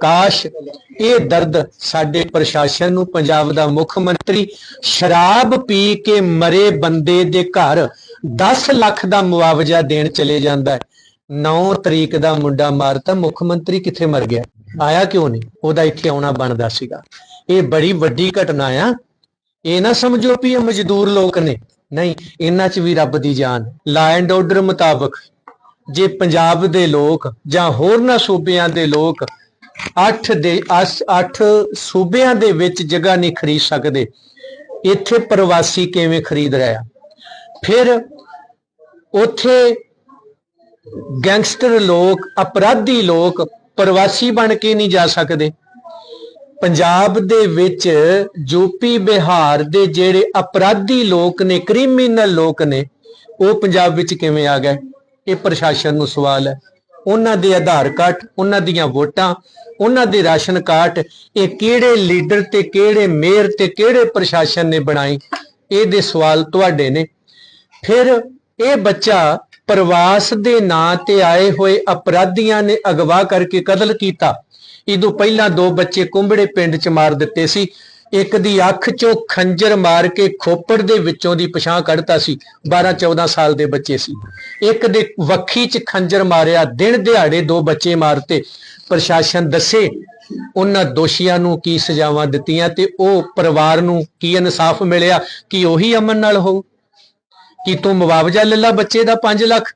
ਕਾਸ਼ ਇਹ ਦਰਦ ਸਾਡੇ ਪ੍ਰਸ਼ਾਸਨ ਨੂੰ, ਪੰਜਾਬ ਦਾ ਮੁੱਖ ਮੰਤਰੀ ਸ਼ਰਾਬ ਪੀ ਕੇ ਮਰੇ ਬੰਦੇ ਦੇ ਘਰ 10 ਲੱਖ ਦਾ ਮੁਆਵਜ਼ਾ ਦੇਣ ਚਲੇ ਜਾਂਦਾ ਹੈ। 9 ਤਰੀਕ ਦਾ ਮੁੰਡਾ ਮਾਰਤਾ ਮੁੱਖ ਮੰਤਰੀ ਕਿੱਥੇ ਮਰ ਗਿਆ? ਆਇਆ ਕਿਉਂ ਨਹੀਂ? ਉਹਦਾ ਇੱਥੇ ਆਉਣਾ ਬਣਦਾ ਸੀਗਾ। ਇਹ ਬੜੀ ਵੱਡੀ ਘਟਨਾ ਆ। ਇਹ ਨਾ ਸਮਝੋ ਵੀ ਇਹ ਮਜ਼ਦੂਰ ਲੋਕ ਨੇ। ਨਹੀਂ, ਇਹਨਾਂ 'ਚ ਵੀ ਰੱਬ ਦੀ ਜਾਨ। ਲਾ ਐਂਡ ਆਰਡਰ ਮੁਤਾਬਕ ਜੇ ਪੰਜਾਬ ਦੇ ਲੋਕ ਜਾਂ ਹੋਰਨਾਂ ਸੂਬਿਆਂ ਦੇ ਲੋਕ 8 ਦੇ 8 ਸੂਬਿਆਂ ਦੇ ਵਿੱਚ ਜਗ੍ਹਾ ਨਹੀਂ ਖਰੀਦ ਸਕਦੇ। ਇੱਥੇ ਪ੍ਰਵਾਸੀ ਕਿਵੇਂ ਖਰੀਦ ਰਿਹਾ ਫਿਰ ਉੱਥੇ ਗੈਂਗਸਟਰ ਲੋਕ, ਅਪਰਾਧੀ ਲੋਕ ਪ੍ਰਵਾਸੀ ਬਣ ਕੇ ਨਹੀਂ ਜਾ ਸਕਦੇ। ਪੰਜਾਬ ਦੇ ਵਿੱਚ ਯੂਪੀ ਬਿਹਾਰ ਦੇ ਜਿਹੜੇ ਅਪਰਾਧੀ ਲੋਕ ਨੇ, ਕ੍ਰਿਮੀਨਲ ਲੋਕ ਨੇ, ਉਹ ਪੰਜਾਬ ਵਿੱਚ ਕਿਵੇਂ ਆ ਗਏ? ਇਹ ਪ੍ਰਸ਼ਾਸਨ ਨੂੰ ਸਵਾਲ ਹੈ। ਉਹਨਾਂ ਦੇ ਆਧਾਰ ਕਾਰਡ, ਉਹਨਾਂ ਦੀਆਂ ਵੋਟਾਂ, ਉਹਨਾਂ ਦੇ ਰਾਸ਼ਨ ਕਾਰਡ, ਇਹ ਕਿਹੜੇ ਲੀਡਰ ਤੇ ਕਿਹੜੇ ਮੇਅਰ ਤੇ ਕਿਹੜੇ ਪ੍ਰਸ਼ਾਸਨ ਨੇ ਬਣਾਈ ਇਹਦੇ ਸਵਾਲ ਤੁਹਾਡੇ ਨੇ। ਫਿਰ ਇਹ ਬੱਚਾ ਪ੍ਰਵਾਸ ਦੇ ਨਾਂ ਤੇ ਆਏ ਹੋਏ ਅਪਰਾਧੀਆਂ ਨੇ ਅਗਵਾ ਕਰਕੇ ਕਤਲ ਕੀਤਾ। ਇਦੋਂ ਪਹਿਲਾਂ ਦੋ ਬੱਚੇ ਕੁੰਬੜੇ ਪਿੰਡ 'ਚ ਮਾਰ ਦਿੱਤੇ ਸੀ। ਇੱਕ ਦੀ ਅੱਖ 'ਚੋਂ ਖੰਜਰ ਮਾਰ ਕੇ ਖੋਪੜ ਦੇ ਵਿੱਚੋਂ ਦੀ ਪਛਾਣ ਕੱਢਤਾ ਸੀ। 12 14 ਸਾਲ ਦੇ ਬੱਚੇ ਸੀ। ਇੱਕ ਦੇ ਵੱਖੀ 'ਚ ਖੰਜਰ ਮਾਰਿਆ, ਦਿਨ ਦਿਹਾੜੇ ਦੋ ਬੱਚੇ ਮਾਰਤੇ। ਪ੍ਰਸ਼ਾਸਨ ਦੱਸੇ, ਉਹਨਾਂ ਦੋਸ਼ੀਆਂ ਨੂੰ ਕੀ ਸਜ਼ਾਵਾਂ ਦਿੱਤੀਆਂ ਤੇ ਉਹ ਪਰਿਵਾਰ ਨੂੰ ਕੀ ਇਨਸਾਫ ਮਿਲਿਆ, ਕਿ ਉਹੀ ਅਮਨ ਨਾਲ ਹੋਊ? ਕਿ ਤੂੰ ਮੁਆਵਜ਼ਾ ਲੈ ਲਾ ਬੱਚੇ ਦਾ 5 ਲੱਖ?